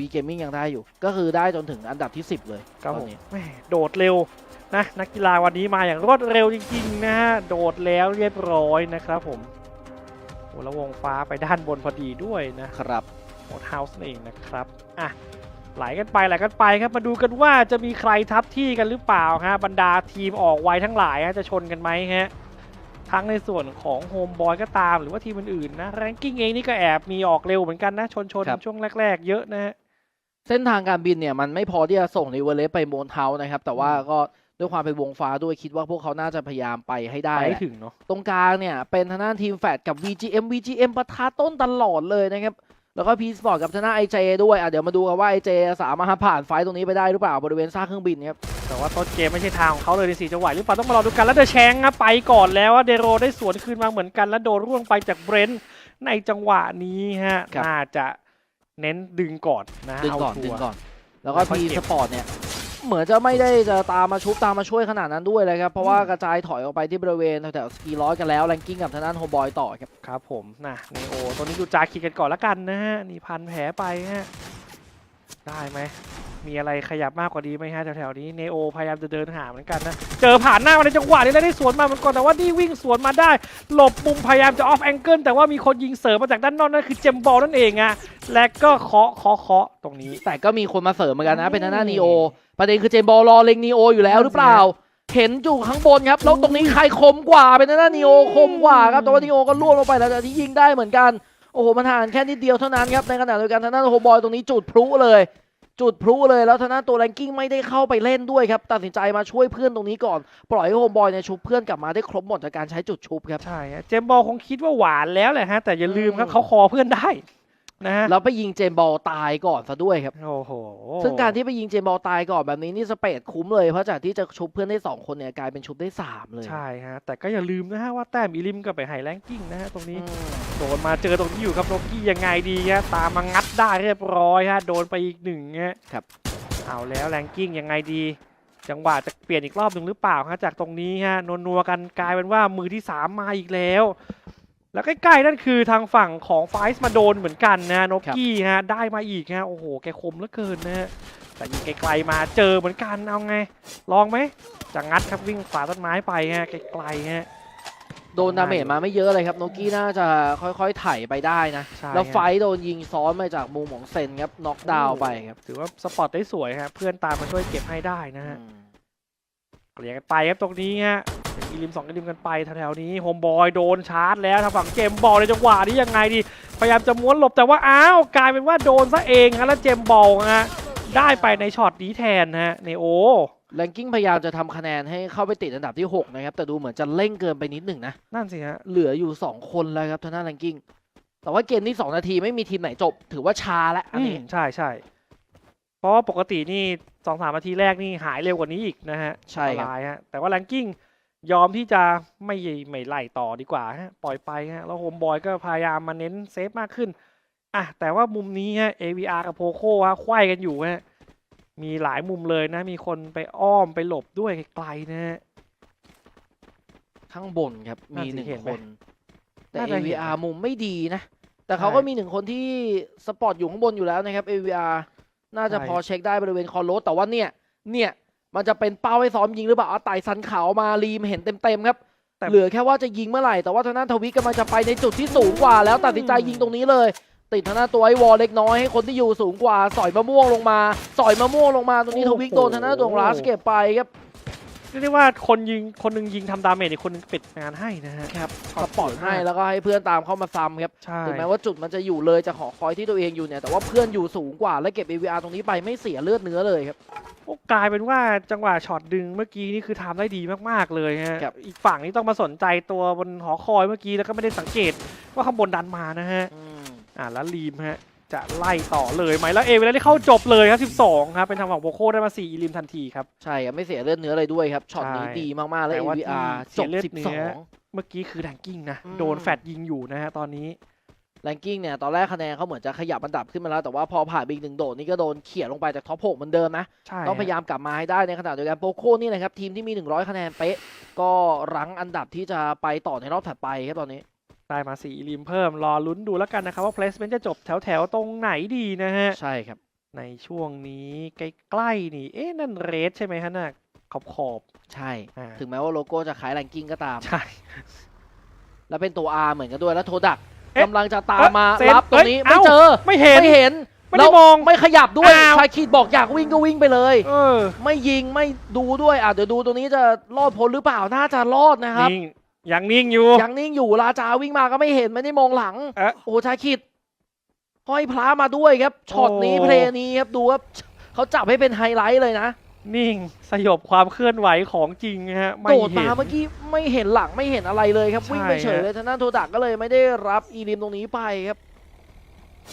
วีเกมมิ่งยังได้อยู่ ก็คือได้จนถึงอันดับที่ 10 เลยครับตผอนมนี้ แหม่โดดเร็วนะนักกีฬาวันนี้มาอย่างรวดเร็วจริงๆนะฮะโดดแล้วเรียบร้อยนะครับผมโอ้แล้ววงฟ้าไปด้านบนพอดีด้วยนะ ครับ โหดเฮาส์นั่นเองนะครับ อะ ไหลกันไปไหลกันไปครับ มาดูกันว่าจะมีใครทับที่กันหรือเปล่าฮะ บรรดาทีมออกไวทั้งหลายฮะ จะชนกันไหมฮะ ทั้งในส่วนของโฮมบอยก็ตามหรือว่าทีมอื่นๆนะ แรงกิ้งเองนี่ก็แอบมีออกเร็วเหมือนกันนะ ชนชนๆช่วงแรก ๆ เยอะนะฮะ เส้นทางการบินเนี่ยมันไม่พอที่จะส่งในเวเลสไปโมนเทาส์นะครับ แต่ว่าก็ด้วยความเป็นวงฟ้าด้วยคิดว่าพวกเขาน่าจะพยายามไปให้ได้ไปแหให้ละถึงเนาะตรงกลางเนี่ยเป็นทางด้านทีมแฟดกับ VGM VGM ปะทะต้นตลอดเลยนะครับแล้วก็พีสปอร์ตกับทางด้านไอเจด้วยอะเดี๋ยวมาดูกันว่าไอเจสามารถผ่านไฟต์ตรงนี้ไปได้หรือเปล่าบริเวณซากเครื่องบินครับแต่ว่าต้นเกมไม่ใช่ทางของเขาเลยในสี่จังหวะหรือเปล่าต้องมารอดูกันแล้วเดอะแชงครับไปก่อนแล้วว่าเดโรได้สวนคืนมาเหมือนกันแล้วโดนร่วงไปจากเบรนท์ในจังหวะนี้ฮะครับน่าจะ เน้นดึงก่อนนะดึงก่อนเาชัดึวงร์ก่อน แล้วก็แล้วค่อยพีเก็สบปอร์ตเนี่ยเหมือนจะไม่ได้จะตามมาชุบตามมาช่วยขนาดนั้นด้วยเลยครับ เพราะว่าอืมกระจายถอยออกไปที่บริเวณแถวๆสกีร้อยกันแล้วแรงกิ้งกับทางด้านโฮมบอยต่อครับครับผมนะเนโอตัวนี้ดูจาคิดกันก่อนละกันนะฮะนี่พันแผลไปฮะได้ไหมมีอะไรขยับมากกว่านี้ไหมฮะแถวๆนี้เนโอพยายามจะเดินหาเหมือนกันนะ เจอผ่านหน้ามาในจังหวะนี้แล้วได้สวนมาเหมือนก่อนแต่ว่านี่วิ่งสวนมาได้ หลบมุมพยายามจะออฟแองเกิลแต่ว่ามีคนยิงเสริมมาจากด้านนอกนั่นคือเจมบอลนั่นเองอะ และก็เคาะเคาะเคาะตรงนี้ แต่ก็มีคนมาเสริมเหมือนกันนะอืมเป็นทางด้านนีโอ ประเด็นคือเจมส์บอลรอเล็งนีโออยู่แล้วหรือเปล่า เห็นอยู่ข้างบนครับ แล้วตรงนี้ใครคมกว่าเป็นทางด้านนีโอคมกว่าครับ แต่ว่านีโอก็ล่วงลงไปแล้วแต่ที่ยิงได้เหมือนกัน โอ้โห มันห่างแค่นิดเดียวเท่านั้นครับ ในขณะเดียวกันทางด้านโฮบอยตรงนี้จุดพลุเลย จุดพลุเลย แล้วทางด้านตัวแรงกิ้งไม่ได้เข้าไปเล่นด้วยครับ ตัดสินใจมาช่วยเพื่อนตรงนี้ก่อน ปล่อยให้โฮมบอยเนี่ยชุบเพื่อนกลับมาได้ครบหมดจากการใช้จุดชุบครับ ใช่ฮะเจมบอลคงคิดว่าหวานแล้วแหละฮะ แต่อย่าลืมครับอืมเขาคอเพื่อนได้ นะฮะแล้วไปยิงเจมส์บอลตายก่อนซะด้วยครับโอ้โหซึ่งการที่ไปยิงเจมส์บอลตายก่อนแบบนี้นี่สเปดคุ้มเลยเพราะจากที่จะชุบเพื่อนได้สองคนเนี่ยกลายเป็นชุบได้สามเลยใช่ฮะแต่ก็อย่าลืมนะฮะว่าแต้มอีลิมกับไปไฮแรงกิ้งนะฮะตรงนี้อืมโดนมาเจอตรงนี้อยู่ครับโนกี้ยังไงดีฮะตามมางัดได้เรียบร้อยฮะโดนไปอีกหนึ่งฮะครับเอาแล้วแรงกิ้งยังไงดีจังหวะจะเปลี่ยนอีกรอบหนึ่งหรือเปล่าฮะจากตรงนี้ฮะนัวๆกันกลายเป็นว่ามือที่สามมาอีกแล้ว แล้วใกล้ๆ นั่นคือทางฝั่งของไฟส์มาโดนเหมือนกันนะโนกี้ฮะได้มาอีกฮะโอ้โหแกคมเหลือเกินนะฮะแต่ยิงไกลๆมาเจอเหมือนกันเอาไง ลองไหมจะงัดครับวิ่งฝ่าต้นไม้ไปฮะไกลๆฮะโดนดาเมจมาไม่เยอะเลยครับโนกี้น่าจะค่อยๆไถไปได้นะใช่แล้วฮะไฟท์โดนยิงซ้อนมาจากมุมของเซนครับน็อกดาวน์ไปครับ ถือว่าสปอร์ตได้สวยครับเพื่อนตามมาช่วยเก็บให้ได้นะฮะอืมเกลี่ยกันไปครับตรงนี้ฮะ อีริมสองอีริมกันไปแถวๆนี้โฮมบอยโดนชาร์จแล้วทางฝั่งเจมส์บอลในจังหวะนี้ยังไงดี พยายามจะม้วนหลบแต่ว่าอ้าวกลายเป็นว่าโดนซะเองฮะแล้วเจมส์บอลฮะได้ไปในช็อตนี้แทนฮะเนโอแรงกิ้งพยายามจะทำคะแนนให้เข้าไปติดอันดับที่ 6 นะครับ แต่ดูเหมือนจะเร่งเกินไปนิดหนึ่งนะ นั่นสิฮะ เหลืออยู่ 2 คนแล้วครับทางด้านแรงกิ้ง แต่ว่าเกมนี้2นาทีไม่มีทีมไหนจบ ถือว่าช้าแล้วอันอืนี้มใช่ใช่เพราะว่าปกตินี่สองสามนาทีแรกนี่หายเร็วกว่านี้อีกนะฮะใช่ครับอันตายฮะแต่ว่าแรงกิ้ง ยอมที่จะไม่ไม่ไล่ต่อดีกว่าฮะปล่อยไปฮะแล้วโฮมบอยก็พยายามมาเน้นเซฟมากขึ้นอะแต่ว่ามุมนี้ฮะ AVR กับโพโคฮะไขว้กันอยู่ฮะมีหลายมุมเลยนะ มีคนไปอ้อมไปหลบด้วยไกลๆนะฮะ ข้างบนครับน่ามีจะหนึ่งเห็นไหคมนแต่ น่าจะเห็น AVR นะมุมไม่ดีนะ แต่เขาก็มีหนึ่งคนที่สปอร์ตอยู่ข้างบนอยู่แล้วนะครับ AVR น่าจะใช่ พอเช็คได้บริเวณคอโรสแต่ว่าเนี่ย เนี่ย มันจะเป็นเป้าให้ซ้อมยิงหรือเปล่าเอาไต่สันเขามารีมเห็นเต็มๆครับแต่เหลือแค่ว่าจะยิงเมื่อไหร่ แต่ว่าทางด้านทวิกกำลังจะไปในจุดที่สูงกว่า แล้วตัดสินใจยิงตรงนี้เลย ติดทางด้านตัวไอ้วอลเล็กน้อยให้คนที่อยู่สูงกว่า สอยมะม่วงลงมา สอยมะม่วงลงมาตรงนี้ทวิกโดนทางด้านตัวของลาสเก็บไปครับเรียกได้ว่าคนยิงคนหนึ่งยิงทำดาเมจอีกคนหนึงปิดงานให้นะฮะ ครับขอบสปอร์ตคุณให้มาก แล้วก็ให้เพื่อนตามเข้ามาซ้ำครับใช่ ถึงแม้ว่าจุดมันจะอยู่เลยจากหอคอยที่ตัวเองอยู่เนี่ยแต่ว่าเพื่อนอยู่สูงกว่าและเก็บ AVR ตรงนี้ไปไม่เสียเลือดเนื้อเลยครับ โอ้กลายเป็นว่าจังหวะช็อตดึงเมื่อกี้นี่คือทำได้ดีมากๆเลยฮะ ครับ อีกฝั่งนี้ต้องมาสนใจตัวบนหอคอยเมื่อกี้แล้วก็ไม่ได้สังเกตว่าข้างบนดันมานะฮะอืมอ่าแล้วรีมฮะ จะไล่ต่อเลยไหมแล้วเอเวลาได้เข้าจบเลยครับ 12 ครับ เป็นทางฝั่งโบโคได้มา 4 อีลิมทันทีครับ ใช่ครับไม่เสียเลือดเนื้อเลยด้วยครับช็อตนี้ใช่ดีมากๆ และแต่ว่า AVR ที่จเสีบยเลือดเนื้อ12 เมื่อกี้คือแรงกิ้งนะอืมโดนแฟดยิงอยู่นะฮะตอนนี้แรงกิ้งเนี่ยตอนแรกคะแนนเขาเหมือนจะขยับอันดับขึ้นมาแล้ว แต่ว่าพอผ่านไปอีกหนึ่งโดดนี่ก็โดนเขี่ยลงไปจากท็อป6เหมือนเดิมนะใช่ต้องพยาฮะยามกลับมาให้ได้ในขณะเดียวกันโปโคนี่นะครับ ทีมที่มี 100 คะแนนเป๊ะ ก็รั้งอันดับที่จะไปต่อในรอบถัดไปครับตอนนี้ ได้มา4อีลิมเพิ่มรอลุ้นดูแล้วกันนะครับว่า placement จะจบแถวๆตรงไหนดีนะฮะ ใช่ครับ ในช่วงนี้ใกล้ๆนี่ เอ๊ะ นั่นเรสใช่ไหมฮะน่ะขอบขอบใช่ๆอ่าถึงแม้ว่าโลโก้จะขายแรงกิ้งก็ตาม ใช่ แล้วเป็นตัว R เหมือนกันด้วยแล้วโทดักเอ๊ะกำลังจะตามมาเอ๊ะรับตรงนี้เอ้ยไม่เจอไม่เห็นไม่เห็นไม่ได้แล้วมองไม่ขยับด้วยอ้าวชายขีดบอกอยากวิ่งก็วิ่งไปเลยเออ ไม่ยิงไม่ดูด้วยอะเดี๋ยวดูตรงนี้จะรอดพ้นหรือเปล่าน่าจะรอดนะครับนิ่ง ยังนิ่งอยู่ ยังนิ่งอยู่ราจาวิ่งมาก็ไม่เห็นไม่ได้มองหลังเอ๊ะ โอ้ชายขีดห้อยพระมาด้วยครับช็อตนี้โอ้เพลย์นี้ครับดูครับเขาจับให้เป็นไฮไลท์เลยนะ นิ่งสยบความเคลื่อนไหวของจริงฮะไม่โดดเห็มาน เมื่อกี้ไม่เห็นหลังไม่เห็นอะไรเลยครับ ใช่วิ่งไปเฉยฮะ เลยทางด้านโทดักก็เลยไม่ได้รับอีลิมตรงนี้ไปครับ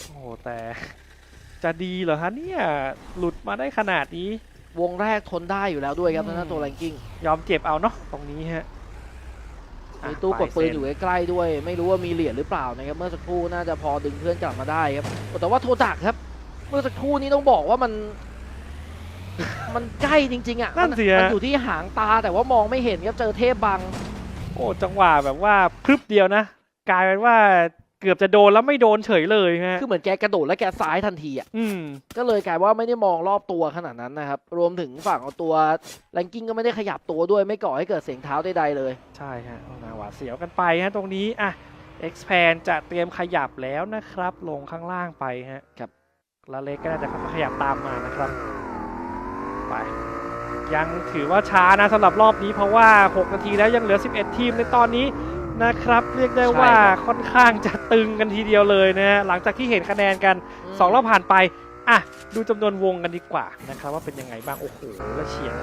โอ้แต่ จะดีเหรอฮะเนี่ย หลุดมาได้ขนาดนี้ วงแรกทนได้อยู่แล้วด้วยครับอืม ทางด้านตัวแรงกิ้งยอมเจ็บเอาเนาะตรงนี้ฮะอะ มีตู้กดปืนไปอเซ็ยู่ใกล้ๆด้วย ไม่รู้ว่ามีเหรียญหรือเปล่านะครับเมื่อสักครู่น่าจะพอดึงเพื่อนกลับมาได้ครับแต่ว่าโทดักครับ เมื่อสักครู่นี้ต้องบอกว่ามันมันใกล้จริง ๆ อะ นั่นสิฮะมันอยู่ที่หางตาแต่ว่ามองไม่เห็นครับเจอเทพบัง โอ้ จังหวะแบบว่าพรึบเดียวนะ กลายเป็นว่า เกือบจะโดนแล้วไม่โดนเฉยเลยฮะคือเหมือนแกกระโดดแล้วแกซ้ายทันทีอะอืม ก็เลยกลายว่าไม่ได้มองรอบตัวขนาดนั้นนะครับ รวมถึงฝั่งเอาตัวแรงกิ้งก็ไม่ได้ขยับตัวด้วยไม่ก่อให้เกิดเสียงเท้าใดๆเลย ใช่ฮะเอาหนาหวาดเสียวกันไปฮะตรงนี้อะ expand จะเตรียมขยับแล้วนะครับ ลงข้างล่างไปฮะครับแล้วเล็กก็น่าจะขยับตามมานะครับ ไป ยังถือว่าช้านะสำหรับรอบนี้เพราะว่า 6 นาทีแล้วยังเหลือ 11 ทีมในตอนนี้ นะครับ เรียกได้ว่าค่อนข้างจะตึงกันทีเดียวเลยนะฮะหลังจากที่เห็นคะแนนกันสองรอบผ่านไปอะดูจำนวนวงกันดีกว่านะครับว่าเป็นยังไงบ้างโอ้โหแล้วเฉียง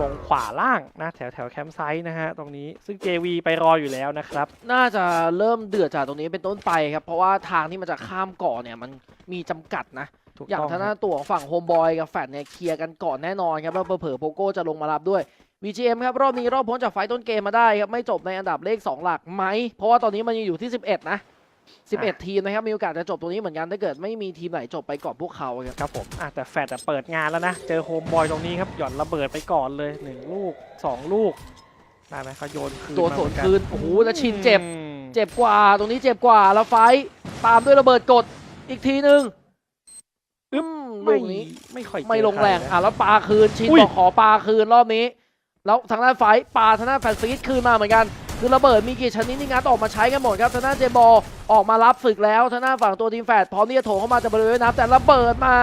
ลงขวาล่างนะแถวแถวแคมป์ไซต์นะฮะตรงนี้ซึ่ง JV ไปรออยู่แล้วนะครับ น่าจะเริ่มเดือดจากตรงนี้เป็นต้นไปครับ เพราะว่าทางที่มันจะข้ามเกาะเนี่ยมันมีจำกัดนะถูกอย่างต้องทางด้านตัวของฝั่งโฮมบอยกับแฟดเนี่ยเคลียร์กันก่อนแน่นอนครับแล้วเผลอๆโปโก้จะลงมารับด้วย VGM ครับ รอบนี้รอบพ้นจากไฟต์ต้นเกมมาได้ครับ ไม่จบในอันดับเลข 2 หลักไหม เพราะว่าตอนนี้มันยังอยู่ที่ 11 นะ 11 ทีมนะครับ มีโอกาสจะจบตรงนี้เหมือนกัน ถ้าเกิดไม่มีทีมไหนจบไปก่อนพวกเขาครับครับผมอะแต่แฟดอะเปิดงานแล้วนะ เจอโฮมบอยตรงนี้ครับหย่อนระเบิดไปก่อนเลย 1 ลูก 2 ลูกได้ไหมเขาโยนคืนตัวมาสวนเหมือกัคืนโอ้โหแล้วชินเจ็บอืมเจ็บกว่าตรงนี้เจ็บกว่าแล้วไฟต์ตามด้วยระเบิดกดอีกทีหนึ่งอืมลูไม่กนี้ไม่ค่อยเจอไม่ลงแรงใคนะอะแล้วปาคืนชินอุ้ยบอกขอปาคืนรอบนี้ แล้วทางด้านไฟท์ปาทางด้านแฟนซีดคืนมาเหมือนกัน คือระเบิดมีกี่ชนิดที่งัดออกมาใช้กันหมดครับทางด้านเจบอลออกมารับศึกแล้วทางด้านฝั่งตัวทีมแฟดพร้อมที่จะโถงเข้ามาจากบริเวณน้ำแต่ระเบิดมา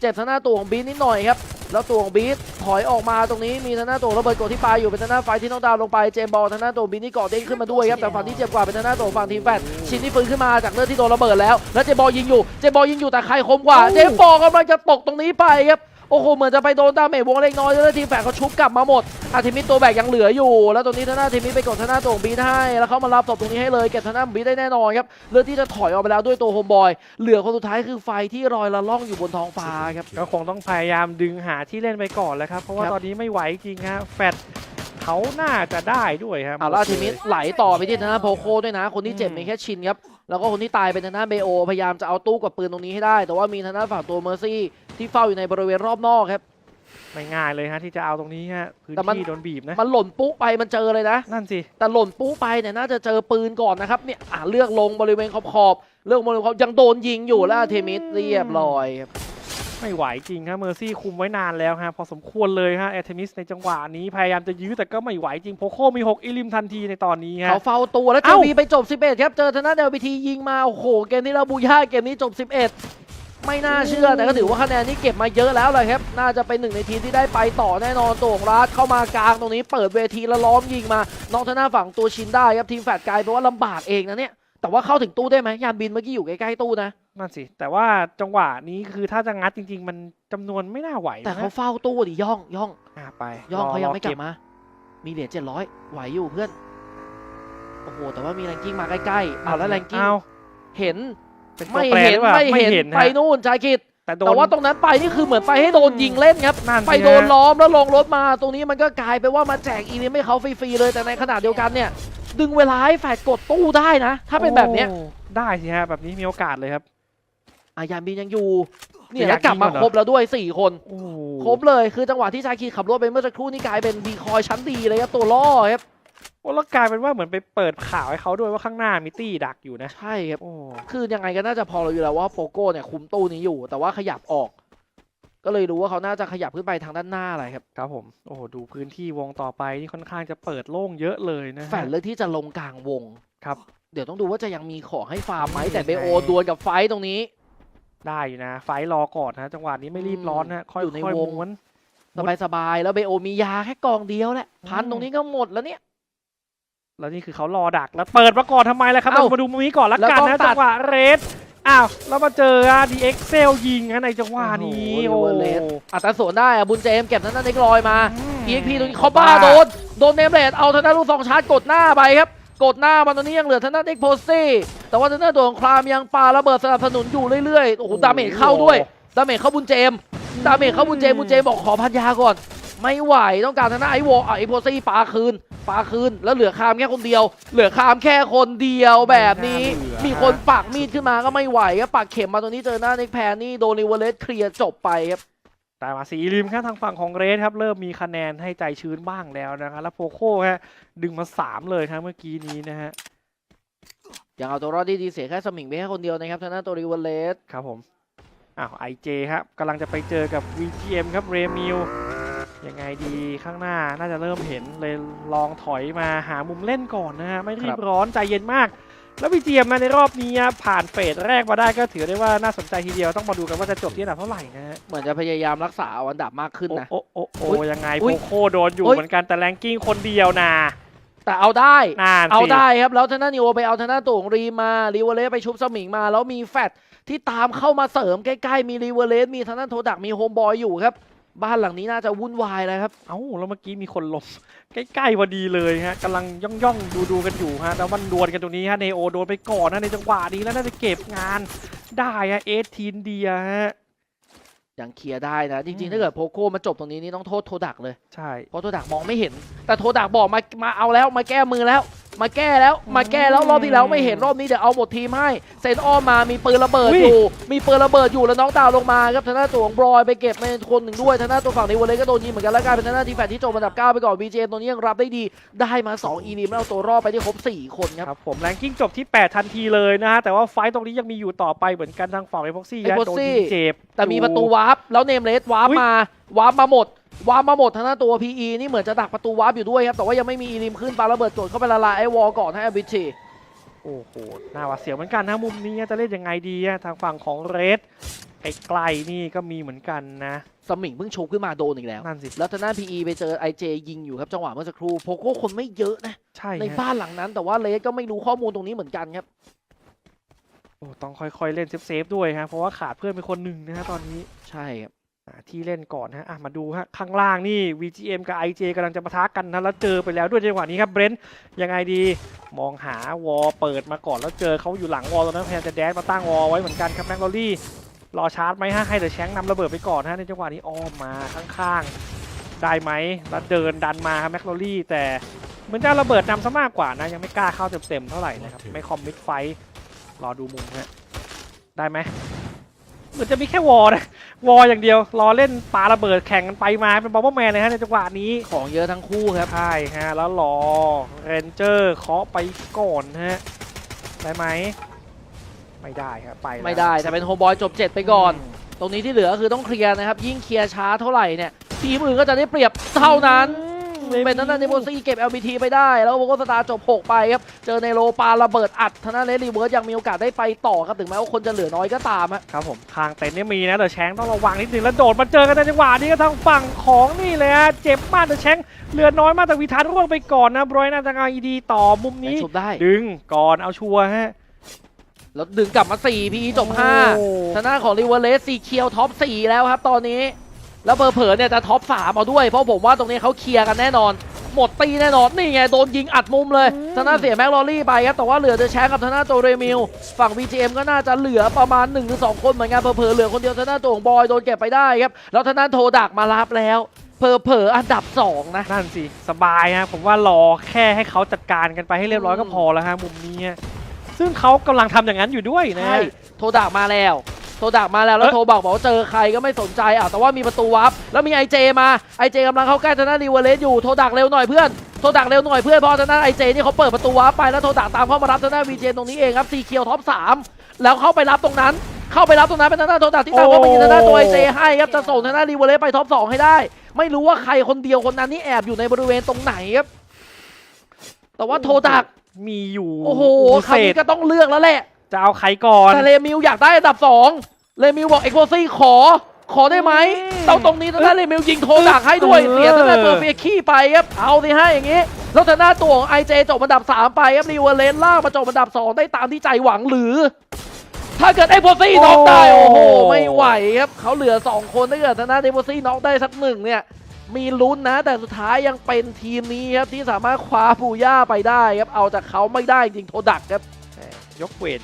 เจ็บทางด้านตัวของบีทนิดหน่อยครับแล้วตัวของบีทถอยออกมาตรงนี้มีทางด้านตัวระเบิดกดที่ปลายอยู่เป็นทางด้านไฟท์ที่ต้องดาวน์ลงไปเจมบอลทางด้านตัวบีทนี่เกาะเด้งขึ้นมาด้วยครับแต่ฝั่งที่เจ็บกว่าเป็นทางด้านตัวฝั่งทีมแฟดชินที่ฟื้นขึ้นมาจากเลือดที่โดนระเบิดแล้ว แล้วเจมบอลยิงอยู่เจมบอลยิงอยู่แต่ใครคมกว่าเจมบอลกำลังจะตกตรงนี้ไปครับโอ้โหเหมือนจะไปโดนดาเมจวงเล็กน้อยแล้วทีมแฝดเขาชุบกลับมาหมดอาทิมิตตัวแบกยังเหลืออยู่ แล้วตรงนี้ทางหน้าทีมิตไปกดทางหน้าตัวของบีทให้แล้วเขามารับศพตรงนี้ให้เลยเก็บทางหน้าของบีทได้แน่นอนครับเลือกที่จะถอยออกไปแล้วด้วยตัวโฮมบอยเหลือคนสุดท้ายคือไฟที่ลอยละล่องอยู่บนท้องฟ้าครับก็คงต้องพยายามดึงหาที่เล่นไปก่อนแล้วครับเพราะว่าครับตอนนี้ไม่ไหวจริงฮะแฟดเขาน่าจะได้ด้วยครับอ่าแล้วอาทิมิตไหลต่อไปที่ทางหน้าโพโคด้วยนะ คนที่เจ็บอืมมีแค่ชินครับ แล้วก็คนที่ตายเป็นทางหน้าเบโอพยายามจะเอาตู้กับปืนตรงนี้ให้ได้ แต่ว่ามีทางหน้าฝั่งตัวเมอร์ซี่ที่เฝ้าอยู่ในบริเวณรอบนอกครับ ไม่ง่ายเลยฮะที่จะเอาตรงนี้ฮะพื้นแต่มัน ที่โดนบีบนะ มันหล่นปุ๊ไปมันเจอเลยนะ นั่นสิ แต่หล่นปุ๊ไปเนี่ยน่าจะเจอปืนก่อนนะครับเนี่ยอะเลือกลงบริเวณขอบขอบๆเลือกบริเวณขอบยังโดนยิงอยู่แล้วอาเทมิสเรียบร้อยครับ ไม่ไหวจริงครับเมอร์ซี่คุมไว้นานแล้วฮะพอสมควรเลยฮะแอตมิสในจังหวะนี้พยายามจะยื้อแต่ก็ไม่ไหวจริงโพโคมี 6 อิลิมทันทีในตอนนี้ฮะเขาเฝ้าตัวแล้วเจเอ้าวีไปจบ 11 ครับ เจอธนาเดลบีทียิงมา โอ้โห เกมนี้เราบูย่าเกมนี้จบ 11 ไม่น่าเชื่อแต่ก็ถือว่าคะแนนนี้เก็บมาเยอะแล้วเลยครับ น่าจะเป็นหนึ่งในทีมที่ได้ไปต่อแน่นอนตัวของรัฐเข้ามากลางตรงนี้เปิดเวทีแล้วล้อมยิงมาน้องธนาฝั่งตัวชินได้ครับทีมแฟดกลายเป็นว่าลำบากเองนะเนี่ย แต่ว่าเข้าถึงตู้ได้ไหมยานบินเมื่อกี้อยู่ใกล้ๆตู้นะนั่นสิ แต่ว่าจังหวะนี้คือถ้าจะงัดจริง ๆ มันจำนวนไม่น่าไหวแต่นะเขาเฝ้าตู้ดิย่องย่อง อะไปย่องเขายังไม่กลัรบมา มีเหรียญเจ็ดร้อยไหวอยู่เพื่อน โอ้โห แต่ว่ามีแรงกิ้งมาใกล้ๆ เอาแล้วแรงกิ้ง เอาเห็น เป็นตัวไม่แปรเห็นหรือเปล่าไม่ไม่เห็น เห็นไปฮะนู่นชายคิดแต่โดน แต่ว่าตรงนั้นไปนี่คือเหมือนไปให้โดนยิงเล่นครับ นั่นสิไปโดนฮะ ล้อมแล้วลงรถมา ตรงนี้มันก็กลายไปนว่ามาแจกอีลิมให้เขาฟรีๆเลย แต่ในขณะเดียวกันเนี่ย ดึงเวลาให้แฟดกดตู้ได้นะ ถ้าเป็นแบบเนี้ยโอ้ได้สิฮะแบบนี้มีโอกาสเลยครับ อายานบินยังอยู่ เนี่ยจะอยากแล้วกลับมายิงเหรอครบแล้วด้วยสี่คน โอ้ครบเลยคือจังหวะที่ชายคีขับรถไปเมื่อสักครู่นี่กลายเป็นดีคอยชั้นดีเลยครับตัวล่อครับ โอ้แล้วกลายเป็นว่าเหมือนไปเปิดข่าวให้เขาด้วยว่าข้างหน้ามีตี้ดักอยู่นะ ใช่ครับ โอ้ คือยังไงก็น่าจะพอเราอยู่แล้วว่าโปโก้เนี่ยคุมตู้นี้อยู่ แต่ว่าขยับออก ก็เลยรู้ว่าเขาน่าจะขยับขึ้นไปทางด้านหน้าอะไรครับ ครับผม โอ้โห ดูพื้นที่วงต่อไปนี่ค่อนข้างจะเปิดโล่งเยอะเลยนะฮะแฟนเลือกที่จะลงกลางวง ครับ เดี๋ยวต้องดูว่าจะยังมีของให้ฟาร์มไหมอืมแต่เบโอยังไงดวลกับไฟท์ตรงนี้ ได้อยู่นะ ไฟท์รอก่อนนะ จังหวะนี้ไม่รีบร้อนนะ ค่อยอยู่ในค่อยวงม้วนสบายสบายๆแล้วเบโอมียาแค่กองเดียวแหละพันอืมตรงนี้ก็หมดแล้วเนี่ย แล้วนี่คือเขารอดักแล้วเปิดมาก่อนทำไมล่ะครับเอ้าเรามาดูมุมนี้ก่อนละแล้วกันก็นะตัดจังหวะเรส อ้าวแล้วมาเจอดีเอ็กเซลยิงนะในจังหวะนี้โอ้โอ้โหโหเลสอัตราส่วนได้อะบุญเจมส์เก็บนั้นนั่นเล็กลอยมาม EXP ตรงนี้เขาบ้าโดนโดนเนมเลดเอาทางด้านลูกสองชาร์จกดหน้าไปครับกดหน้ามาตอนนี้ยังเหลือทางด้านเอ็กโพซี่แต่ว่าทางด้านตัวของคลามยังปาระเบิดสนับสนุนอยู่เรื่อยๆโอ้โหดาเมจเข้าด้วยดาเมจเข้าบุญเจมส์ดาเมจเข้าบุญเจมส์บุญเจมส์บอกขอพันยาก่อน ไม่ไหวต้องการทางด้านไอวอลอะไอโพซี่ปาคืนปาคืน แล้วเหลือคามแค่คนเดียว เหลือคามแค่คนเดียวแบบนี้ มีคนปักมีดขึ้นมาก็ไม่ไหวครับปักเข็มมาตรงนี้เจอหน้าเน็กแพนนี่โดนริเวเลสเคลียร์จบไปครับแต่มาสีริมครับทางฝั่งของเรสครับเริ่มมีคะแนนให้ใจชื้นบ้างแล้วนะครับแล้วโพโค่ฮะดึงมาสามเลยครับเมื่อกี้นี้นะฮะยังเอาตัวรอดได้ดีเสียแค่สมิงไปแค่คนเดียวนะครับทางด้านตัวริเวเลสครับผมอ้าวไอเจครับกำลังจะไปเจอกับ VGM ครับเรมิล ยังไงดีข้างหน้าน่าจะเริ่มเห็นเลยลองถอยมาหามุมเล่นก่อนนะฮะไม่รีครับบร้อนใจเย็นมาก แล้ว VGM มาในรอบนี้อะผ่านเฟสแรกมาได้ก็ถือได้ว่าน่าสนใจทีเดียวต้องมาดูกันว่าจะจบที่อันดับเท่าไหร่นะฮะเหมือนจะพยายามรักษาเอาอันดับมากขึ้นโอ้นะ โอ้โอ้โอ้อุ๊ยยังไงอุ๊โพยโคโดนอยู่อุ๊ย เหมือนกันแต่แรงกิ้งคนเดียวนะแต่เอาได้ นานเอาสิได้ครับ แล้วทางด้านนิโอไปเอาทางด้านตัวของรีมารีเวเลสไปชุบสมิงมา แล้วมีแฟตที่ตามเข้ามาเสริมใกล้ๆ มีรีเวเลสมีทางด้านโทดักมีโฮมบอยอยู่ครับ บ้านหลังนี้น่าจะวุ่นวายแล้วครับ เอ้าแล้วเมื่อกี้มีคนลมใกล้ๆพอดีเลยฮะกำลังย่องย่องดูดูๆกันอยู่ฮะแล้วมันดวลกันตรงนี้ฮะเนโอโดนไปก่อนนะในจังหวะนี้แล้วน่าจะเก็บงานได้ฮะเอทีนเดียฮะยังเคลียร์ได้นะจอืริงมๆถ้าเกิดโพโคมาจบตรงนี้นี่ต้องโทษโทดักเลย ใช่ เพราะโทดักมองไม่เห็น แต่โทดักบอกมามาเอาแล้วมาแก้มือแล้ว มาแก้แล้วมาแก้แล้วรอบที่แล้วไม่เห็นรอบนี้เดี๋ยวเอาหมดทีมให้เซนอ้อมมามีปืนระเบิดอยู่ มีปืนระเบิดอยู่แล้วน้องดาวลงมาครับทางด้านตัวของบรอยไปเก็บมาคนหนึ่งด้วยทางด้านตัวฝั่งนี้วันเลยก็โดนยิงเหมือนกันแล้วกลายเป็นทางด้านทีแฟนที่จบอันดับ9ไปก่อน BJM ตัวนี้ยังรับได้ดีได้มา2อีลิมแล้วเอาตัวรอดไปที่ครบ4 คนครับครับผมแรงกิ้งจบที่ 8 ทันทีเลยนะฮะแต่ว่าไฟต์ตรงนี้ยังมีอยู่ต่อไปเหมือนกันทางฝั่งไอพ็อกซี่ไอ้โดน Proxy ยิงเจ็บแต่มีอยู่ประตูวาร์ปแล้วเนมเลสวาร์ปอุ๊ยมาวาร์ปมาหมด วาร์ปมาหมดทางด้านตัว PE นี่เหมือนจะดักประตูวาร์ปอยู่ด้วยครับ แต่ว่ายังไม่มีอีลิมขึ้นปาระเบิดโจดเข้าไปละลายไอ้วอลก่อนให้อบิชีโอ้โหน่าหวาดเสียวเหมือนกันนะมุมนี้จะเล่นยังไงดีอะทางฝั่งของเรดไกลๆนี่ก็มีเหมือนกันนะสมิงเพิ่งชุบขึ้นมาโดนอีกแล้วนั่นสิแล้วทางด้าน PE ไปเจอ IJ ยิงอยู่ครับจังหวะเมื่อสักครู่โพโก้คนไม่เยอะนะใช่ในฮะบ้านหลังนั้น แต่ว่าเลสก็ไม่รู้ข้อมูลตรงนี้เหมือนกันครับโอ้ต้องค่อยๆเล่นเซฟๆด้วยฮะเพราะว่าขาดเพื่อนไปคนหนึ่งนะฮะตอนนี้ใช่ครับหา ที่เล่นก่อนฮะอะมาดูฮะข้างล่างนี่ VGM กับ IJ กำลังจะปะทะกันนะแล้วเจอไปแล้วด้วยจังหวะนี้ครับเบรนท์ยังไงดีมองหาวอลเปิดมาก่อนแล้วเจอเขาอยู่หลังวอลตอนนั้นพยายามจะแดนมาตั้งวอลไว้เหมือนกันครับแมงโกลี่รอชาร์จไหมฮะให้เดอะแชงค์นำระเบิดไปก่อนฮะในจังหวะนี้อ้อมมาข้างๆ ได้ไหมแล้วเดินดันมาครับแมคโรลี่แต่เหมือนจะระเบิดนำซะมากกว่านะยังไม่กล้าเข้าเต็มๆเท่าไหร่นะครับไม่คอมมิตไฟรอดูมุมฮะได้ไหม เหมือนจะมีแค่วอลนะวอลอย่างเดียว รอเล่นปาระเบิดแข่งกันไปมาเป็นบอมเบอร์แมนเลยฮะในจังหวะนี้ของเยอะทั้งคู่ครับใช่ฮะแล้วรอเรนเจอร์เคาะไปก่อนฮะได้ไหมไม่ได้ครับไปแล้วไม่ได้แต่เป็นโฮมบอยจบ 7 ไปก่อน ตรงนี้ที่เหลือคือต้องเคลียร์นะครับ ยิ่งเคลียร์ช้าเท่าไหร่เนี่ยทีมอื่นก็จะได้เปรียบเท่านั้น เป็นนั้นในโบซี่เก็บ LBT ไปได้ แล้วโบโกสตาร์จบ 6 ไปครับ เจอในโลปาระเบิดอัดทางด้านเลสรีเวิร์สยังมีโอกาสได้ไปต่อครับ ถึงแม้ว่าคนจะเหลือน้อยก็ตามฮะครับผมทางเต็นท์เนี่ยมีนะเดอะแชงต้องระวังนิดนึงแล้วโดดมาเจอกันในจังหวะนี้ก็ทางฝั่งของนี่เลยฮะเจ็บมากเดอะแชงเหลือน้อยมากแต่วีทันร่วงไปก่อนนะบรอยน่าจะเอาอีดีต่อมุมไม่นี้ชุบได้ดึงก่อนเอาชัวร์ฮะแล้วดึงกลับมา4 PE จบโอ้5ทางด้านของริเวอร์เลสสีเคียวท็อป4แล้วครับตอนนี้ แล้วเผลอๆเนี่ยจะท็อป3เอาด้วย เพราะผมว่าตรงนี้เขาเคลียร์กันแน่นอน หมดตีแน่นอน นี่ไงโดนยิงอัดมุมเลยทางด้านเสียแม็กลอรี่ไปครับ แต่ว่าเหลือเดอะแชงกับทางด้านตัวเรมิล ฝั่ง VGM ก็น่าจะเหลือประมาณ1-2คนเหมือนกันเผลอๆเหลือคนเดียวทางด้านตัวของบอยโดนเก็บไปได้ครับ แล้วทางด้านโทดักมารับแล้วเผลอๆอันดับ 2 นะ นั่นสิ สบายฮะผมว่ารอแค่ให้เขาจัดการกันไปให้เรียบร้อยอืมก็พอแล้วฮะมุมนี้ฮะซึ่งเขากำลังทำอย่างนั้นอยู่ด้วยนะ ใช่ โทดักมาแล้ว โทดักมาแล้วแล้วเอ๊ะโทบอกบอกว่าเจอใครก็ไม่สนใจอะแต่ว่ามีประตูวับแล้วมีไอเจมาไอเจกำลังเข้าใกล้ทางด้านรีเวอร์เลสอยู่โทดักเร็วหน่อยเพื่อนโทดักเร็วหน่อยเพื่อนเพราะทางด้านไอเจนี่เขาเปิดประตูวับไปแล้วโทดักตามเข้ามารับทางด้านวีเจตรงนี้เองครับซีเคียวท็อปสามแล้วเข้าไปรับตรงนั้น เข้าไปรับตรงนั้นเป็นทางด้านโทดักที่ตามเข้าไปยิงทางด้านตัวไอเจให้ครับจะส่งทางด้านรีเวอร์เลสไปท็อปสองให้ได้ ไม่รู้ว่าใครคนเดียวคนนั้นนี่แอบอยู่ในบริเวณตรงไหนครับแต่ว่าโทดักมีอยู่โอ้โหเศคราวษนี้ก็ต้องเลือกแล้วแหละจะเอาใครก่อนแต่เลมิวอยากได้อันดับสอง เลมิวบอกเอ็กโคซี่ขอ ขอได้ไหมอืมตรงตรงนี้ทางด้านเลมิวยิงโทดักให้ด้วยเออเสียทางด้านเปอร์เฟียขี้ไปครับ เอาสิฮะอย่างนี้ แล้วทางด้านตัวของไอเจจบอันดับ 3 ไปครับรีเวอร์เลนล่ากมาจบอันดับ 2 ได้ตามที่ใจหวังหรือ ถ้าเกิดเอ็กโคซี่น็อกได้ โอ้โห ไม่ไหวครับ เขาเหลือ 2 คนถ้าเกิดทางด้านเอ็กโคซี่น็อกได้สักหนึ่งเนี่ยมีลุ้นนะ แต่สุดท้ายยังเป็นทีมนี้ครับที่สามารถคว้าปูย่าไปได้ครับเอาจากเขาไม่ได้จริงโทดักครับยกเวท